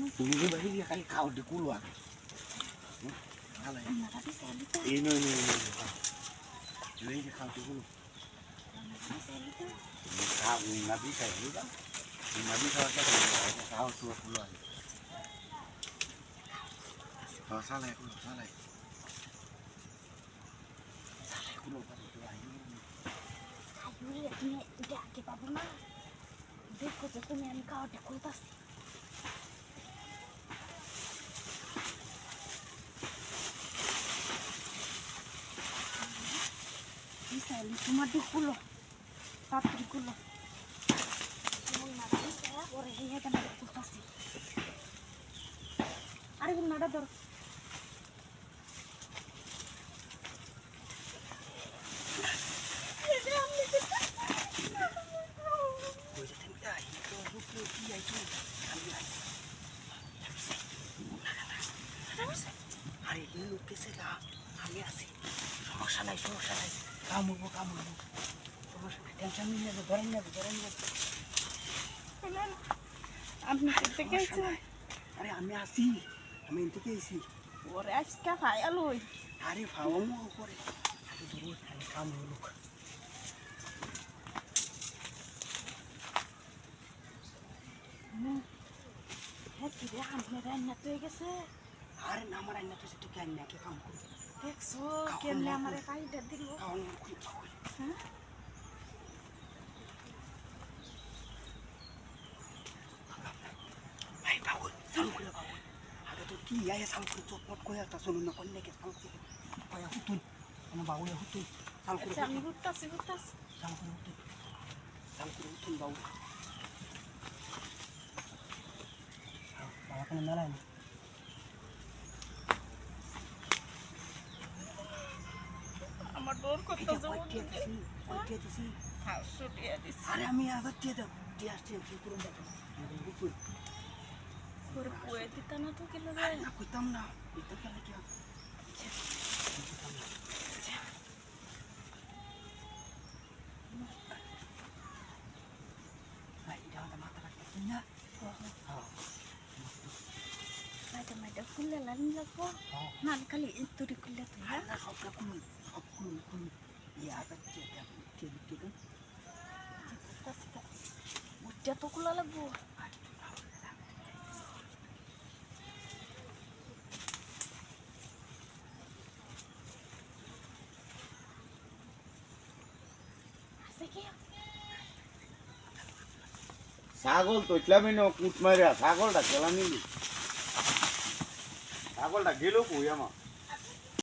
Ini berarti ya kali kau di kuluan. Ini ini ini. Ini kau di. Kau ini nggak bisa ini? Ini nggak bisa kau dua kuluan. Kalau salah ya kulu salah. Salah kulu pada ya ini udah kita pernah. Dia kau tuh kau ada kultas sih. তোমার এটা না করতেছি আরে নাড়া ধরো। খালি আরে লোক আমি আছি। সমস্যা নাই সমস্যা নাই। কামড়বো কামড়বো। সমস্যা নাই টেনশন নিয়ে নেবে ধরেন নেবে ধরেন নেবে। আপনি আরে আমি আছি আমি এনতে গেছি ওরে আজকে খায়ালই আরে ভাবমু করে দূর খালি কামড় লোক। হ্যাঁ কি রে আপনার রান্না তো হয়ে গেছে। আরে না আমার আইনা তো সেটা কেন না কে কাম করবে দেখছ কেমনে আমার। কাইটা দিল? খুলে খাওয়ান হ্যাঁ? ভাই বাবুল চালু করে বাবুল আগে তো কি আয় চালু করে চটপট করে একটা শুনুন না কন্যা কে চালু করে। কয়া হুতুন আমার বাবুল হুতুন চালু করে আচ্ছা আমি ঘুরতাছি ঘুরতাছি। চালু করে হুতুন চালু করে হুতুন বাবুল বাবা কোনো মেলায় না? ডোর করতে আরে আমি আবার দিয়ে দাও দিয়ে আসছি করে দিতা না তো আরে না কইতাম না এটা কেন কি এটা আমাদের মাথা রাখতে না হ্যাঁ মাইটা মাইটা খুললে লাইন লাগবো হ্যাঁ না খালি ইতুরি খুললে তো আর না সব রকম সব খুলুন খুলুন ইয়ে আবার দিয়ে দেন দিয়ে দিয়ে দেন করতাছি তা খোলা লাগবো? ছাগল তো ইসলামী নো কুট মারিয়া ছাগলটা কেলা ছাগলটা গেল কই আমার?